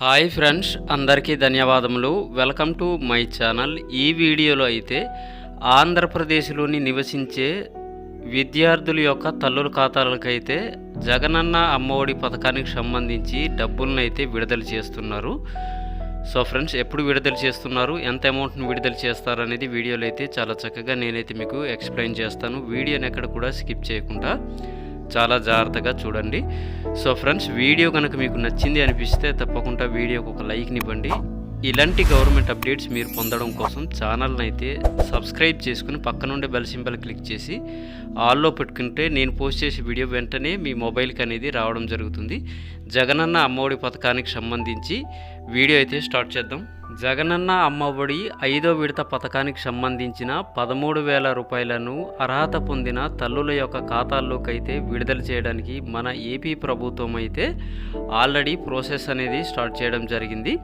Hi friends అందరికీ ధన్యవాదములు. Welcome to my channel. ఈ వీడియోలో అయితే ఆంధ్రప్రదేశ్లోని నివసించే విద్యార్థుల యొక్క తల్లుల ఖాతాలకైతే జగనన్న అమ్మఒడి పథకానికి సంబంధించి డబ్బులను అయితే విడుదల చేస్తున్నారు. సో ఫ్రెండ్స్ ఎప్పుడు విడుదల చేస్తున్నారు ఎంత అమౌంట్ని విడుదల చేస్తారు అనేది వీడియోలో అయితే చాలా చక్కగా నేనైతే మీకు ఎక్స్ప్లెయిన్ చేస్తాను. వీడియోని ఎక్కడ కూడా స్కిప్ చేయకుండా చాలా జాగ్రత్తగా చూడండి. సో ఫ్రెండ్స్ వీడియో కనుక మీకు నచ్చింది అనిపిస్తే తప్పకుండా వీడియోకి ఒక లైక్ని ఇవ్వండి. ఇలాంటి గవర్నమెంట్ అప్డేట్స్ మీరు పొందడం కోసం ఛానల్ని అయితే సబ్స్క్రైబ్ చేసుకుని పక్కనుండే బెల్ సింబల్ క్లిక్ చేసి ఆల్లో పెట్టుకుంటే నేను పోస్ట్ చేసే వీడియో వెంటనే మీ మొబైల్కి అనేది రావడం జరుగుతుంది. జగనన్న అమ్మఒడి పథకానికి సంబంధించి వీడియో అయితే స్టార్ట్ చేద్దాం. జగనన్న అమ్మఒడి ఐదో విడత పథకానికి సంబంధించిన పదమూడు వేల రూపాయలను అర్హత పొందిన తల్లుల యొక్క ఖాతాల్లోకి అయితే విడుదల చేయడానికి మన ఏపీ ప్రభుత్వం అయితే ఆల్రెడీ ప్రాసెస్ అనేది స్టార్ట్ చేయడం జరిగింది.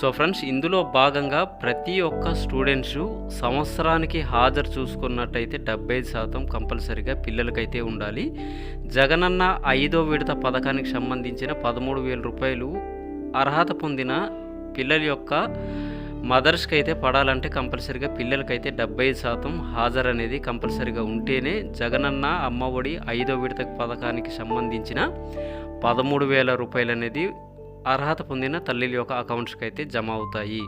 సో ఫ్రెండ్స్ ఇందులో భాగంగా ప్రతి ఒక్క స్టూడెంట్స్ సంవత్సరానికి హాజరు చూసుకున్నట్టయితే డెబ్బై శాతం కంపల్సరిగా పిల్లలకైతే ఉండాలి. జగనన్న ఐదో విడత పథకానికి సంబంధించిన పదమూడు వేల రూపాయలు అర్హత పొందిన పిల్లల యొక్క మదర్స్కి అయితే పడాలంటే కంపల్సరిగా పిల్లలకైతే డెబ్బై శాతం హాజరు అనేది కంపల్సరిగా ఉంటేనే జగనన్న అమ్మఒడి ఐదో విడత పథకానికి సంబంధించిన పదమూడు వేల రూపాయలు అనేది అర్హత పొందిన తల్లిల యొక్క అకౌంట్స్కి అయితే జమ అవుతాయి.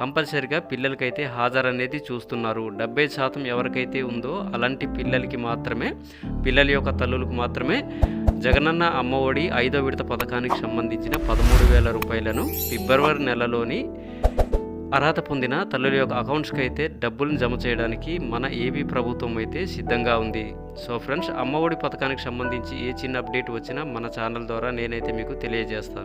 కంపల్సరిగా పిల్లలకైతే హాజరు అనేది చూస్తున్నారు. డెబ్బై శాతం ఎవరికైతే ఉందో అలాంటి పిల్లలకి మాత్రమే పిల్లల యొక్క తల్లులకు మాత్రమే జగనన్న అమ్మఒడి ఐదో విడత పథకానికి సంబంధించిన పదమూడు వేల రూపాయలను ఫిబ్రవరి నెలలోని అర్హత పొందిన తల్లుల యొక్క అకౌంట్స్కి అయితే డబ్బులను జమ చేయడానికి మన ఏపీ ప్రభుత్వం అయితే సిద్ధంగా ఉంది. సో ఫ్రెండ్స్ అమ్మఒడి పథకానికి సంబంధించి ఏ చిన్న అప్డేట్ వచ్చినా మన ఛానల్ ద్వారా నేనైతే మీకు తెలియజేస్తాను.